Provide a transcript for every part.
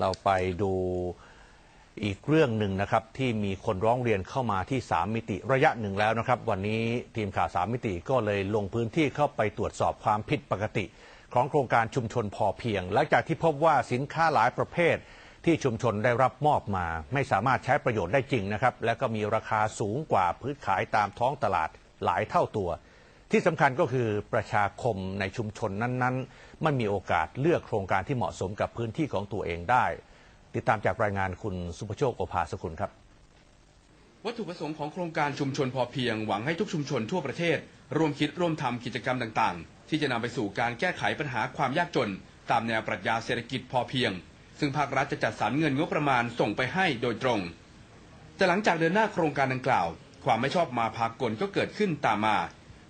เราไปดูอีกเรื่องหนึ่งนะครับที่มีคนร้องเรียนเข้ามาที่ 3 มิติระยะหนึ่งแล้วนะครับ วันนี้ทีมข่าว 3 มิติก็เลยลงพื้นที่เข้าไปตรวจสอบความผิดปกติ ของโครงการชุมชนพอเพียง หลังจากที่พบว่าสินค้าหลายประเภท ที่ชุมชนได้รับมอบมา ไม่สามารถใช้ประโยชน์ได้จริงนะครับ และก็มีราคาสูงกว่าพื้นขายตามท้องตลาดหลายเท่าตัว ที่สำคัญก็คือประชาคมในชุมชนนั้นๆ ไม่มีโอกาสเลือกโครงการที่เหมาะสมกับพื้นที่ของตัวเองได้ ติดตามจากรายงานคุณสุภโชคโอภาสกุลครับ วัตถุประสงค์ของโครงการชุมชนพอเพียงหวังให้ทุกชุมชนทั่วประเทศ ร่วมคิดร่วมทำกิจกรรมต่างๆ ที่จะนำไปสู่การแก้ไขปัญหาความยากจน ตามแนวปรัชญาเศรษฐกิจพอเพียง ซึ่งภาครัฐจะจัดสรรเงินงบประมาณส่งไปให้โดยตรง แต่หลังจากเดินหน้าโครงการดังกล่าว ความไม่ชอบมาพากลก็เกิดขึ้นตามมา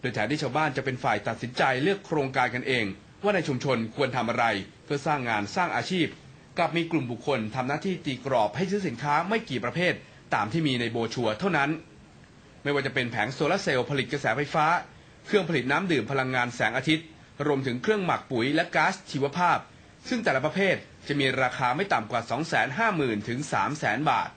โดยแทนที่ชาวบ้านจะเป็นฝ่ายตัดสินใจเลือกโครงการกันเอง ว่าในชุมชนควรทำอะไร เพื่อสร้างงานสร้างอาชีพกลับมีกลุ่มบุคคลทำหน้าที่ตีกรอบให้ซื้อสินค้าไม่กี่ประเภท ตามที่มีในโบชัวเท่านั้น ไม่ว่าจะเป็นแผงโซลาร์เซลล์ผลิตกระแสไฟฟ้า เครื่องผลิตน้ำดื่มพลังงานแสงอาทิตย์ รวมถึงเครื่องหมักปุ๋ยและก๊าซชีวภาพ ซึ่งแต่ละประเภทจะมีราคาไม่ต่ำกว่า 250,000 ถึง 300,000 บาท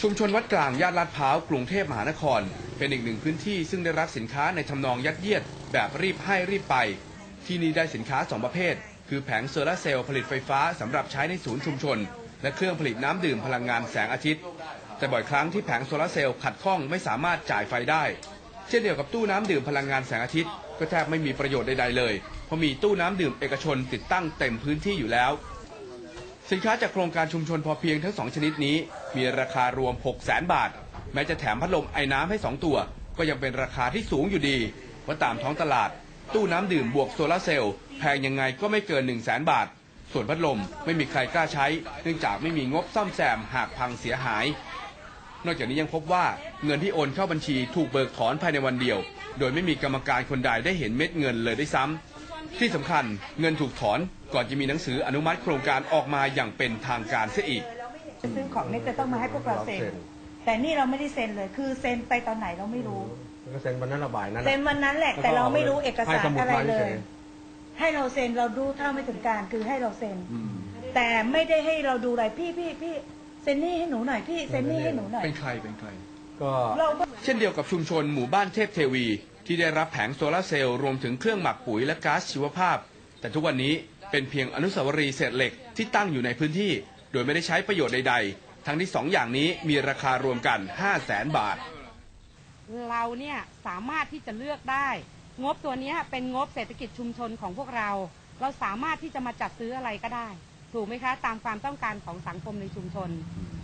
ชุมชนวัดกลางย่านลาดพร้าวกรุงเทพมหานคร เป็นอีกหนึ่งพื้นที่ซึ่งได้รับสินค้าในทำนองยัดเยียด แบบรีบให้รีบไป ที่นี่ได้สินค้าสองประเภท คือแผงโซลาร์เซลล์ผลิตไฟฟ้าสำหรับใช้ในศูนย์ชุมชน และเครื่องผลิตน้ำดื่มพลังงานแสงอาทิตย์ แต่บ่อยครั้งที่แผงโซลาร์เซลล์ขัดข้องไม่สามารถจ่ายไฟได้ เช่นเดียวกับตู้น้ำดื่มพลังงานแสงอาทิตย์ก็แทบไม่มีประโยชน์ใดๆเลยเพราะมีตู้น้ำดื่มเอกชนติดตั้งเต็มพื้นที่อยู่แล้ว สินค้าจากโครงการชุมชนพอเพียงทั้งสองชนิดนี้ มีราคารวม 6 0 0 0 0 0บาท แม้จะแถมพัดลมไอ้น้ำให้ 2 ตัว ก็ยังเป็นราคาที่สูงอยู่ดีว่าะตามท้องตลาด ตู้น้ำดื่มบวกโซลาร์เซลล์แพงยังไงก็ไม่เกิน 1 0 0 0 0แบาท ส่วนพัดลมไม่มีใครกล้าใช้ เนื่องจากไม่มีงบซ่อมแซมหากพังเสียหาย นอกจากนี้ยังพบว่าเงินที่โอนเข้าบัญชีถูกเบิกถอนภายในวันเดียว โดยไม่มีกรรมการคนใดได้เห็นเม็ดเงินเลยด้วยซ้ำ ที่สำคัญเงินถูกถอนก่อนจะมีหนังสืออนุมัติโครงการออกมาอย่างเป็นทางการเสียอีกจะซื้อของเนี่ยจะต้องมาให้พวกเราเซ็น แต่นี่เราไม่ได้เซ็นเลย คือเซ็นไปตอนไหนเราไม่รู้ ก็เซ็นวันนั้นระบายนั้นเซ็นวันนั้นแหละ แต่เราไม่รู้เอกสารให้สมุดอะไรมาเลเฉยยให้เราเซ็นเราดูเท่าไม่ถึงการคือให้เราเซ็น แต่ไม่ได้ให้เราดูอะไรพี่พี่พี่เซ็นนี่ให้หนูหน่อยพี่เซ็นนี่ให้หนูหน่อย เป็นใครเป็นใคร ก็เราก็เช่นเดียวกับชุมชนหมู่บ้านเทพเทวี ที่ได้รับแผงโซลาร์เซลล์รวมถึงเครื่องหมักปุ๋ยและก๊าซชีวภาพ แต่ทุกวันนี้เป็นเพียงอนุสาวรีย์เศษเหล็กที่ตั้งอยู่ในพื้นที่ โดยไม่ได้ใช้ประโยชน์ใด ๆ ทั้งที่สองอย่างนี้มีราคารวมกัน 5 0 0แสนบาท เราเนี่ยสามารถที่จะเลือกได้ งบตัวนี้เป็นงบเศรษฐกิจชุมชนของพวกเรา เราสามารถที่จะมาจัดซื้ออะไรก็ได้ ถูกไหมคะ ตามความต้องการของสังคมในชุมชน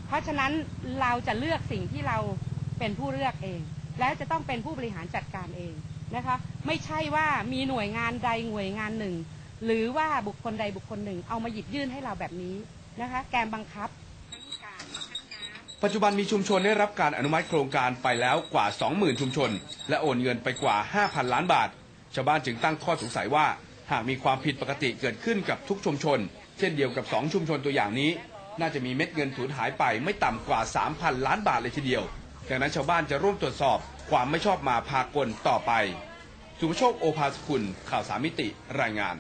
เพราะฉะนั้นเราจะเลือกสิ่งที่เราเป็นผู้เลือกเอง แล้วจะต้องเป็นผู้บริหารจัดการเองนะคะ ไม่ใช่ว่ามีหน่วยงานใดหน่วยงานหนึ่ง หรือว่าบุคคลใดบุคคลหนึ่ง เอามาหยิบยื่นให้เราแบบนี้นะคะ แกมบังคับ ปัจจุบันมีชุมชนได้รับการอนุมัติโครงการไปแล้วกว่า 20,000 ชุมชน และโอนเงินไปกว่า 5,000 ล้านบาท ชาวบ้านจึงตั้งข้อสงสัยว่า หากมีความผิดปกติเกิดขึ้นกับทุกชุมชน เช่นเดียวกับ 2 ชุมชนตัวอย่างนี้ น่าจะมีเม็ดเงินสูญหายไปไม่ต่ำกว่า 3,000 ล้านบาทเลยทีเดียว ดังนั้นชาวบ้านจะร่วมตรวจสอบความไม่ชอบมาพากลต่อไปสุภโชคโอภาสกุลข่าวสามมิติรายงาน